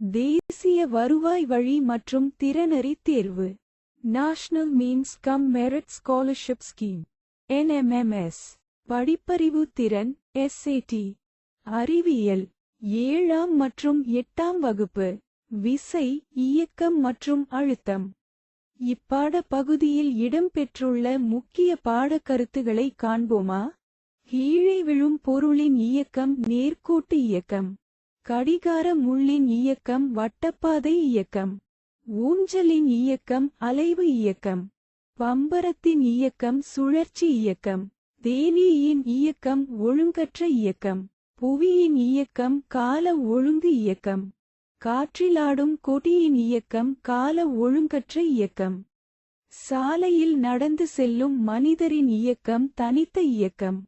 தேசிய வருவாய் வழி மற்றும் திறனறி தேர்வு. National means cum merit scholarship scheme NMMS படிப்பறிவு திறன் எஸ்ஏடி அறிவியல். ஏழாம் மற்றும் எட்டாம் வகுப்பு. விசை இயக்கம் மற்றும் அழுத்தம். இப்பாட பகுதியில் இடம்பெற்றுள்ள முக்கிய பாடக்கருத்துகளை காண்போமா? கீழே விழும் பொருளின் இயக்கம் நேர்கோட்டு இயக்கம். கடிகார முள்ளின் இயக்கம் வட்டப்பாதை இயக்கம் ஊஞ்சலின் இயக்கம் அலைவு இயக்கம் பம்பரத்தின் இயக்கம் சுழற்சி இயக்கம் தேனியின் இயக்கம் ஒழுங்கற்ற இயக்கம் புவியின் இயக்கம் கால ஒழுங்கு இயக்கம் காற்றிலாடும் கொடியின் இயக்கம் கால ஒழுங்கற்ற இயக்கம் சாலையில் நடந்து செல்லும் மனிதரின் இயக்கம் தனித்த இயக்கம்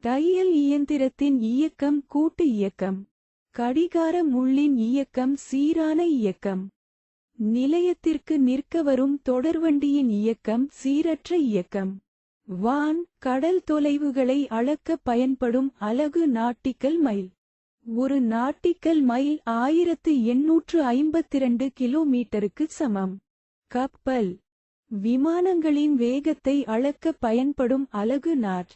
தையல் இயந்திரத்தின் இயக்கம் கூட்டு இயக்கம் கடிகார முள்ளின் இயக்கம் சீரான இயக்கம். நிலையத்திற்கு நிற்க வரும் தொடர்வண்டியின் இயக்கம் சீரற்ற இயக்கம். வான் கடல் தொலைவுகளை அளக்க பயன்படும் அலகு நாட்டிக்கல் மைல் ஒரு நாட்டிக்கல் மைல் ஆயிரத்து எண்ணூற்று ஐம்பத்திரண்டு கிலோமீட்டருக்கு சமம். கப்பல். விமானங்களின் வேகத்தை அளக்க பயன்படும் அலகு நாட்.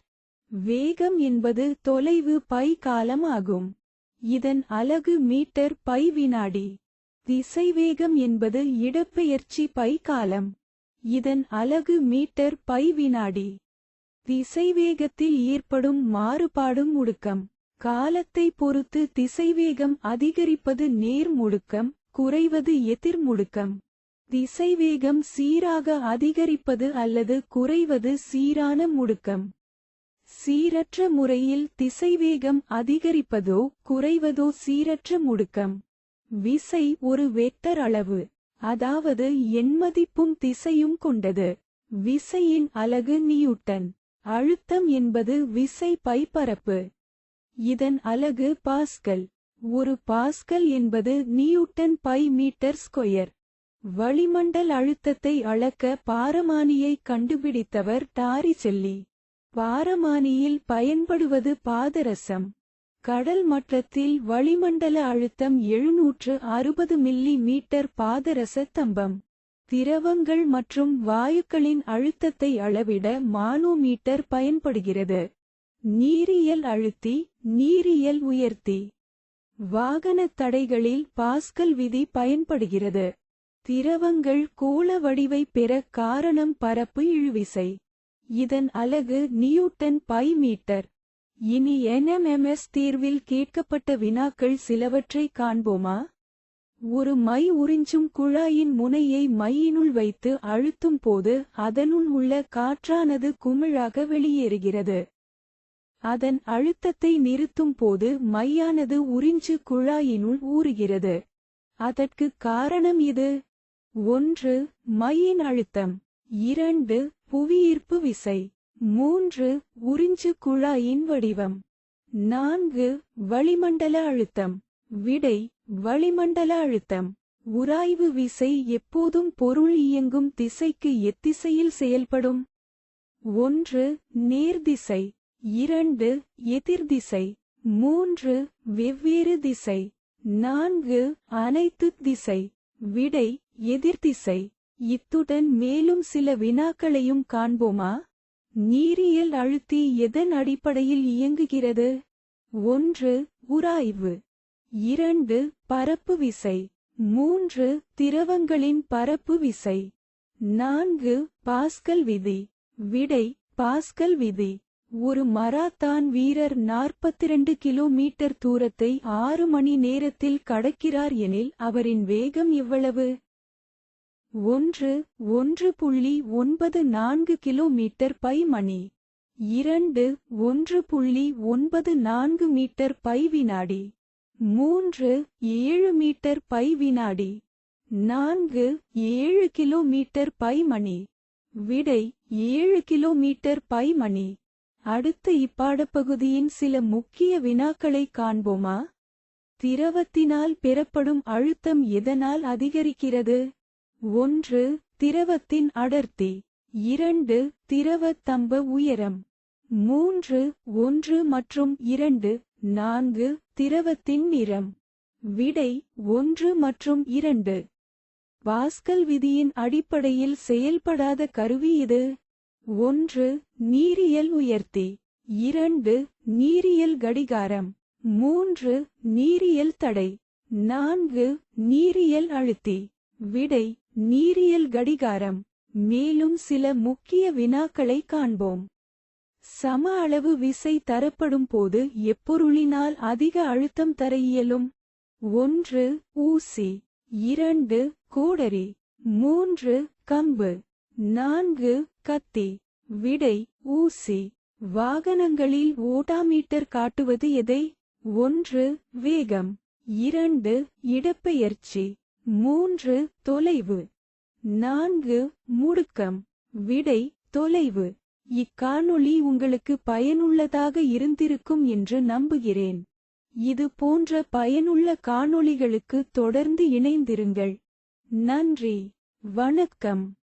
வேகம் என்பது தொலைவு பை காலம் ஆகும். இதன் அலகு மீட்டர் பை வினாடி. திசைவேகம் என்பது இடப்பெயர்ச்சி பை காலம். இதன் அலகு மீட்டர் பை வினாடி. திசைவேகத்தில் ஏற்படும் மாறுபாடும் முடுக்கம். காலத்தை பொறுத்து திசைவேகம் அதிகரிப்பது நேர் முடுக்கம் குறைவது எதிர் முடுக்கம். திசைவேகம் சீராக அதிகரிப்பது அல்லது குறைவது சீரான முடுக்கம். சீரற்ற முறையில் திசைவேகம் அதிகரிப்பதோ குறைவதோ சீரற்ற முடுக்கம். விசை ஒரு வெக்டர் அளவு. அதாவது எண்மதிப்பும் திசையும் கொண்டது. விசையின் அலகு நியூட்டன். அழுத்தம் என்பது விசை பைப்பரப்பு. இதன் அலகு பாஸ்கல். ஒரு பாஸ்கல் என்பது நியூட்டன் பை மீட்டர் ஸ்கொயர். வளிமண்டல் அழுத்தத்தை அளக்க பாரமானியை கண்டுபிடித்தவர் டாரி செல்லி பாரமானியில் பயன்படுவது பாதரசம். கடல் மட்டத்தில் வளிமண்டல அழுத்தம் எழுநூற்று அறுபது மில்லி மீட்டர் பாதரச தம்பம் திரவங்கள் மற்றும் வாயுக்களின் அழுத்தத்தை அளவிட மானோமீட்டர் பயன்படுகிறது. நீரியல் அழுத்தி நீரியல் உயர்த்தி. வாகனத் தடைகளில் பாஸ்கல் விதி பயன்படுகிறது. திரவங்கள் கோள வடிவை பெற காரணம் பரப்பு இழுவிசை. இதன் அலகு நியூட்டன் பை மீட்டர். இனி என்எம்எம்எஸ் தீர்வில் கேட்கப்பட்ட வினாக்கள் சிலவற்றை காண்போமா? ஒரு மை உறிஞ்சும் குழாயின் முனையை மையினுள் வைத்து அழுத்தும் போது அதனுள் உள்ள காற்றானது குமிழாக வெளியேறுகிறது. அதன் அழுத்தத்தை நிறுத்தும் போது மையானது உறிஞ்சு குழாயினுள் ஊறுகிறது. அதற்கு காரணம் இது. ஒன்று மையின் அழுத்தம். இரண்டு புவியீர்ப்பு விசை. மூன்று உறிஞ்சு குழாயின் வடிவம். நான்கு வளிமண்டல அழுத்தம். விடை வளிமண்டல அழுத்தம். உராய்வு விசை எப்போதும் பொருள் இயங்கும் திசைக்கு எத்திசையில் செயல்படும். ஒன்று நேர்திசை இரண்டு எதிர்திசை மூன்று வெவ்வேறு திசை. நான்கு அனைத்து திசை. விடை எதிர்திசை இத்துடன் மேலும் சில வினாக்களையும் காண்போமா? நீரியல் அழுத்தி எதன் அடிப்படையில் இயங்குகிறது? ஒன்று உராய்வு. இரண்டு பரப்பு விசை. மூன்று திரவங்களின் பரப்பு விசை. நான்கு பாஸ்கல் விதி. விடை பாஸ்கல் விதி. ஒரு மராத்தான் வீரர் 42 கிலோமீட்டர் தூரத்தை ஆறு மணி நேரத்தில் கடக்கிறார் எனில் அவரின் வேகம் எவ்வளவு? ஒன்று ஒன்று புள்ளி ஒன்பது நான்கு கிலோமீட்டர் பை மணி இரண்டு ஒன்று புள்ளி ஒன்பது நான்கு மீட்டர் பை வினாடி மூன்று ஏழு மீட்டர் பை வினாடி நான்கு ஏழு கிலோமீட்டர் பை மணி விடை ஏழு கிலோமீட்டர் பை மணி அடுத்த இப்பாடப்பகுதியின் சில முக்கிய வினாக்களை காண்போமா? திரவத்தினால் பெறப்படும் அழுத்தம் எதனால் அதிகரிக்கிறது? ஒன்று திரவத்தின் அடர்த்தி இரண்டு திரவத்தம்ப உயரம் மூன்று ஒன்று மற்றும் இரண்டு நான்கு திரவத்தின் நிறம் விடை ஒன்று மற்றும் இரண்டு. பாஸ்கல் விதியின் அடிப்படையில் செயல்படாத கருவி இது. ஒன்று நீரியல் உயர்த்தி இரண்டு நீரியல் கடிகாரம் மூன்று நீரியல் தடை நான்கு நீரியல் அழுத்தி விடை நீரியல் கடிகாரம். மேலும் சில முக்கிய வினாக்களை காண்போம். சம அளவு விசை தரப்படும் போது எப்பொருளினால் அதிக அழுத்தம் தர இயலும்? ஒன்று ஊசி. இரண்டு கோடரி. மூன்று கம்பு. நான்கு கத்தி. விடை ஊசி. வாகனங்களில் ஓடாமீட்டர் காட்டுவது எதை? ஒன்று வேகம். இரண்டு இடப்பெயர்ச்சி. மூன்று தொலைவு. நான்கு முடுக்கம். விடை தொலைவு. இக்காணொளி உங்களுக்கு பயனுள்ளதாக இருந்திருக்கும் என்று நம்புகிறேன். இது போன்ற பயனுள்ள காணொளிகளுக்கு தொடர்ந்து இணைந்திருங்கள். நன்றி. வணக்கம்.